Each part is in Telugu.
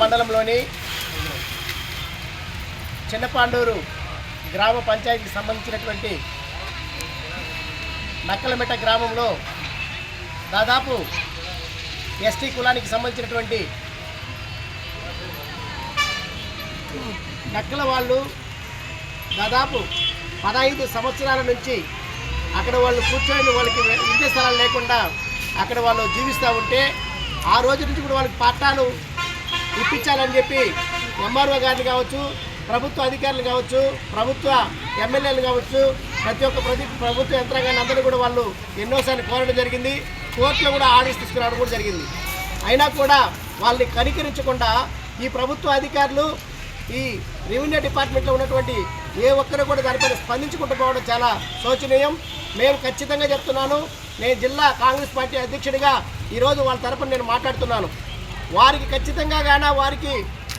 మండలంలోని చిన్నపాండూరు గ్రామ పంచాయతీకి సంబంధించినటువంటి నక్కలమెట్ట గ్రామంలో దాదాపు ఎస్టీ కులానికి సంబంధించినటువంటి నక్కల వాళ్ళు దాదాపు పదహైదు సంవత్సరాల నుంచి అక్కడ వాళ్ళు కూర్చొని వాళ్ళకి ఇంటి స్థలాలు లేకుండా అక్కడ వాళ్ళు జీవిస్తూ ఉంటే ఆ రోజు నుంచి కూడా వాళ్ళకి పట్టాలు ఇప్పించాలని చెప్పి ఎంఆర్ఓ గారిని కావచ్చు ప్రభుత్వ అధికారులు కావచ్చు ప్రభుత్వ ఎమ్మెల్యేలు కావచ్చు ప్రతి ఒక్క ప్రతి ప్రభుత్వ యంత్రాంగాన్ని అందరూ కూడా వాళ్ళు ఎన్నోసార్లు కోరడం జరిగింది. కోర్టులో కూడా ఆర్డర్స్ తీసుకురావడం కూడా జరిగింది. అయినా కూడా వాళ్ళని కనికరించకుండా ఈ ప్రభుత్వ అధికారులు ఈ రెవెన్యూ డిపార్ట్మెంట్లో ఉన్నటువంటి ఏ ఒక్కరు కూడా దానిపైన స్పందించుకుంటూ పోవడం చాలా శోచనీయం. మేము ఖచ్చితంగా చెప్తున్నాను నేను జిల్లా కాంగ్రెస్ పార్టీ అధ్యక్షుడిగా ఈరోజు వాళ్ళ తరపున నేను మాట్లాడుతున్నాను. వారికి ఖచ్చితంగా గాన వారికి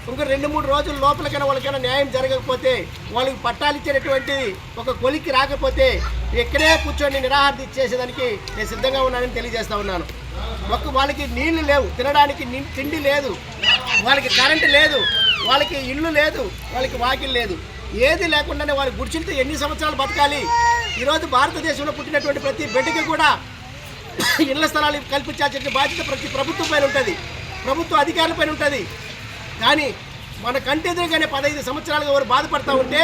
ఇంకో రెండు మూడు రోజుల లోపలికైనా వాళ్ళకైనా న్యాయం జరగకపోతే వాళ్ళకి పట్టాలు ఇచ్చేటటువంటి ఒక కొలికి రాకపోతే ఇక్కడే కూర్చొని నిరాహార ఇచ్చేసేదానికి చేసేదానికి నేను సిద్ధంగా ఉన్నానని తెలియజేస్తా ఉన్నాను. ఒక వాళ్ళకి నీళ్ళు లేవు తినడానికి తిండి లేదు వాళ్ళకి కరెంటు లేదు వాళ్ళకి ఇల్లు లేదు వాళ్ళకి వాకిల్ లేదు. ఏది లేకుండానే వాళ్ళు గుడిచిలతో ఎన్ని సంవత్సరాలు బతకాలి? ఈరోజు భారతదేశంలో పుట్టినటువంటి ప్రతి బిడ్డకి కూడా ఇళ్ళ స్థలాలు కల్పించాల్సిన బాధ్యత ప్రతి ప్రభుత్వం పైన ఉంటుంది. ప్రభుత్వ అధికారుల పైన ఉంటుంది. కానీ మన కంటెదురుగానే పదహైదు సంవత్సరాలుగా వారు బాధపడతా ఉంటే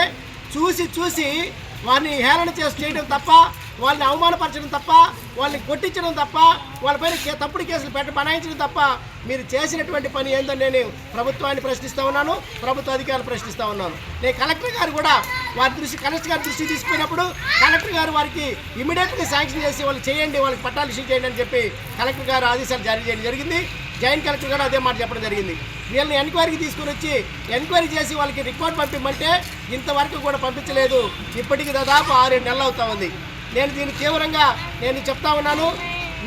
చూసి చూసి వారిని హేళన చేసి చేయడం తప్ప వాళ్ళని అవమానపరచడం తప్ప వాళ్ళని కొట్టించడం తప్ప వాళ్ళపైన కే- తప్పుడు కేసులు పెట్ట బనాయించడం తప్ప మీరు చేసినటువంటి పని ఏందో నేను ప్రభుత్వాన్ని ప్రశ్నిస్తూ ఉన్నాను ప్రభుత్వ అధికారులు ప్రశ్నిస్తూ ఉన్నాను. నేను కలెక్టర్ గారు కూడా వారి దృష్టి కలెక్టర్ గారి దృష్టి తీసుకున్నప్పుడు కలెక్టర్ గారు వారికి ఇమీడియట్గా శాంక్షన్ చేసి వాళ్ళు చేయండి వాళ్ళకి పట్టాలు ఇష్యూ చేయండి అని చెప్పి కలెక్టర్ గారు ఆదేశాలు జారీ చేయడం జరిగింది. జాయింట్ కలెక్టర్ కూడా అదే మాట చెప్పడం జరిగింది. వీళ్ళని ఎంక్వైరీకి తీసుకుని వచ్చి ఎంక్వైరీ చేసి వాళ్ళకి రిపోర్ట్ పంపిమంటే ఇంతవరకు కూడా పంపించలేదు. ఇప్పటికి దాదాపు ఆరేడు నెలలు అవుతా ఉంది. నేను దీన్ని తీవ్రంగా నేను చెప్తా ఉన్నాను.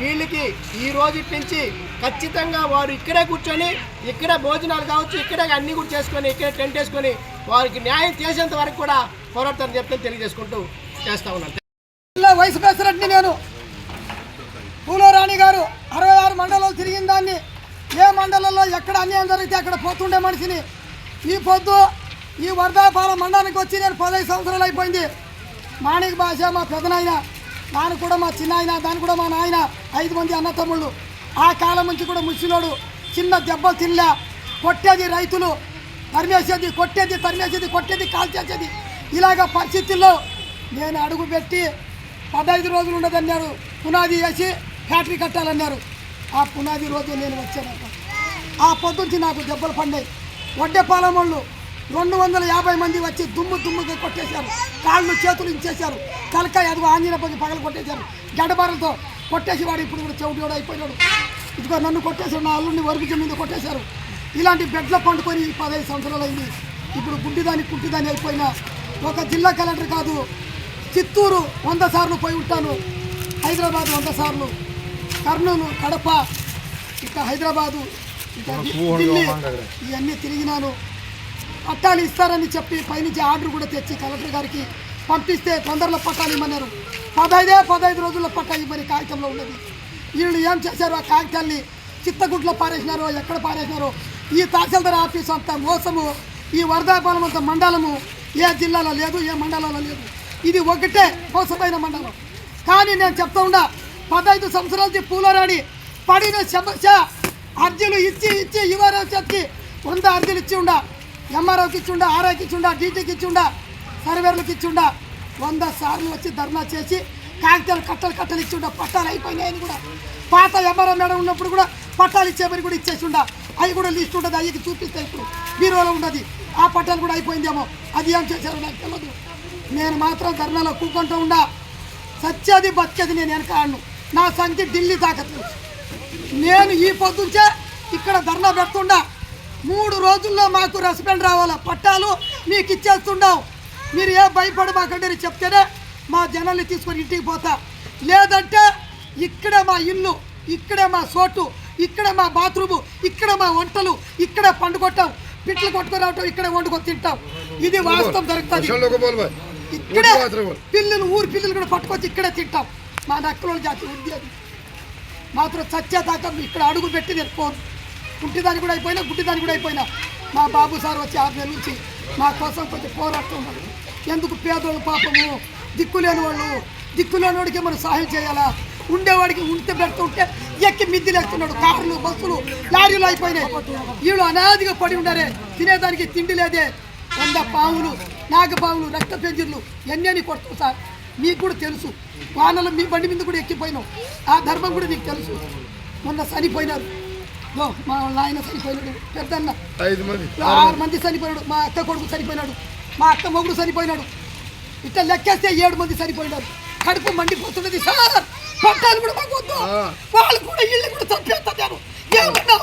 వీళ్ళకి ఈ రోజు నుంచి ఖచ్చితంగా వారు ఇక్కడే కూర్చొని ఇక్కడే భోజనాలు కావచ్చు ఇక్కడే అన్ని కూడా చేసుకొని ఇక్కడే టెంట్ వేసుకొని వారికి న్యాయం చేసేంత వరకు కూడా పోరాడతారని చెప్తే తెలియజేసుకుంటూ చేస్తా ఉన్నాను. వైస్ ప్రెసిడెంట్ని నేను పూలరాణి గారు అరవై ఆరు మండలాలు తిరిగిన దాన్ని ఏ మండలంలో ఎక్కడ అన్యాయం జరిగితే అక్కడ పోతుండే మనిషిని. ఈ పొద్దు ఈ వర్ధాపాల మండలానికి వచ్చి నేను పదహైదు సంవత్సరాలు అయిపోయింది. మాణిక భాష మా పెదనాయన దాని కూడా మా చిన్న ఆయన దాని కూడా మా నాయన ఐదు మంది అన్న తమ్ముళ్ళు ఆ కాలం నుంచి కూడా ముసిలోడు చిన్న దెబ్బలు తినలే. కొట్టేది రైతులు తరిమేసేది కొట్టేది తరిమేసేది కొట్టేది కాల్చేసేది. ఇలాగ పరిస్థితుల్లో నేను అడుగు పెట్టి పదహైదు రోజులు ఉండదన్నారు. పునాది వేసి ఫ్యాక్టరీ కట్టాలన్నారు. ఆ పునాది రోజు నేను వచ్చాను ఆ పొద్దుంచి నాకు దెబ్బలు పడినాయి వడ్డెపాలెం వాళ్ళు రెండు వందల యాభై మంది వచ్చి దుమ్ము దుమ్ముగా కొట్టేశారు. కాళ్ళు చేతులు ఇచ్చేశారు తలకాయ అదిగో ఆంజనేయ పగలు కొట్టేశారు. గడబారలతో కొట్టేసి వాడు ఇప్పుడు కూడా చెవిటి కూడా అయిపోయాడు ఇదిగో నన్ను కొట్టేశారు నా అల్లుడిని వరుగుజ మీద కొట్టేశారు. ఇలాంటి బెడ్ల పండుకొని పదహైదు సంవత్సరాలు అయింది. ఇప్పుడు గుడ్డిదాని కుట్టిదాని అయిపోయిన. ఒక జిల్లా కలెక్టర్ కాదు చిత్తూరు వంద సార్లు పోయి ఉంటాను. హైదరాబాద్ వంద సార్లు. కర్నూలు కడప ఇక హైదరాబాదు ఇక ఢిల్లీ ఇవన్నీ తిరిగినాను. పట్టాలు ఇస్తారని చెప్పి పైనుంచి ఆర్డర్ కూడా తెచ్చి కలెక్టర్ గారికి పంపిస్తే తొందరలో పట్టాలు ఇమ్మన్నారు. పదహైదే పదహైదు రోజుల్లో పట్టా ఇవ్వని కాగితంలో ఉన్నది. వీళ్ళు ఏం చేశారు? ఆ కాగితాల్ని చిత్తగుట్లో పారేసినారో ఎక్కడ పారేసినారో? ఈ తహసీల్దార్ ఆఫీస్ అంత మోసము. ఈ వరదాపాలెం అంత మండలము. ఏ జిల్లాలో లేదు ఏ మండలంలో లేదు. ఇది ఒకటే మోసమైన మండలం. కానీ నేను చెప్తా ఉన్నా పదహైదు సంవత్సరాలకి పూలరాణి పడిన సమస్య అర్జీలు ఇచ్చి ఇచ్చి యువరావు చేతికి వంద అర్జీలు ఇచ్చి ఉండ ఎంఆర్ఓకి ఇచ్చిండా ఆర్ఐకి ఇచ్చిండా డీటీకి ఇచ్చిండా సర్వేర్లకు ఇచ్చిండా వంద సార్లు వచ్చి ధర్నా చేసి కాగితాలు కట్టలు కట్టలు ఇచ్చిండా పట్టాలు అయిపోయినాయని కూడా. పాత ఎంఆర్ఓ మేడం ఉన్నప్పుడు కూడా పట్టాలు ఇచ్చేమని కూడా ఇచ్చేసిండా అవి కూడా లిస్ట్ ఉంటుంది అవి చూపిస్తే ఇప్పుడు బీరోలో ఉన్నది ఆ పట్టాలు కూడా అయిపోయిందేమో. అది ఏం చేశారో నాకు తెలియదు నేను మాత్రం ధర్నాలో కూకుంటూ ఉండా. సత్యది బతికేది నేను వెనకాడను. నా సంఖ్య ఢిల్లీ తాకత్తు నేను ఈ పొద్దుంచే ఇక్కడ ధర్నా పెడుతుండా. మూడు రోజుల్లో మాకు రెస్పెండ్ రావాలా? పట్టాలు మీకు ఇచ్చేస్తుండవు. మీరు ఏ భయపడి మాకంటే చెప్తేనే మా జనాన్ని తీసుకొని ఇంటికి పోతా. లేదంటే ఇక్కడే మా ఇల్లు ఇక్కడే మా సోటు ఇక్కడే మా బాత్రూము ఇక్కడే మా వంటలు ఇక్కడే పండుకొట్టాం పిట్లు కొట్టుకొని రావటం ఇక్కడే వండుకొని తింటాం. ఇది వాస్తవం దొరుకుతుంది ఇక్కడే పిల్లలు ఊరు పిల్లలు కూడా పట్టుకొచ్చి ఇక్కడే తింటాం. మా నక్కలో జాతి ఉంది అది. మాత్రం చచ్చేదాకా ఇక్కడ అడుగు పెట్టి నేను పోను. గుట్టిదాన్ని కూడా అయిపోయినా గుడ్డిదాన్ని కూడా అయిపోయినా. మా బాబు సార్ వచ్చి ఆరు నెలల నుంచి మా కోసం కొంచెం పోరాడుతున్నారు ఎందుకు పేదోళ్ళు పాపము? దిక్కులేని వాళ్ళు దిక్కులేని వాడికి మనం సహాయం చేయాలా? ఉండేవాడికి ఉంటే పెడుతుంటే ఎక్కి మిద్దిలేస్తున్నాడు కార్లు బస్సులు లారీలు అయిపోయినాయి. వీళ్ళు అనాదిగా పడి ఉండారే. తినేదానికి తిండి లేదే. వంద పాములు నాగపావులు రక్త పెంజర్లు ఎన్ని కొడుతుంది సార్. మీకు కూడా తెలుసు. వానలు మీ బండి మీద కూడా ఎక్కిపోయినాం ఆ ధర్మం కూడా నీకు తెలుసు. మొన్న చనిపోయినారు. మా నాయన చనిపోయినాడు. పెద్దన్న. ఐదు మంది. ఆరు మంది చనిపోయినాడు. మా అక్క కొడుకు చనిపోయినాడు. మా అక్క మొగుడు చనిపోయినాడు. ఇట్లా లెక్కేస్తే ఏడు మంది చనిపోయినారు. కడుపు మండిపోతున్నది సార్. పట్టాలు కూడా మాకు వద్దు. వాళ్ళు కూడా ఇల్లు కూడా చంపేస్తాను ఏమన్నా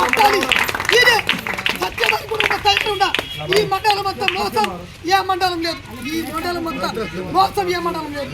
పట్టాలి. ఇది సత్యదాని కూడా ఒక తల్లి ఉండ. ఈ మండలం అంతా మోసం. ఏ మండలం లేదు. ఈ మండలం అంతా మోసం. ఏ మండలం లేదు.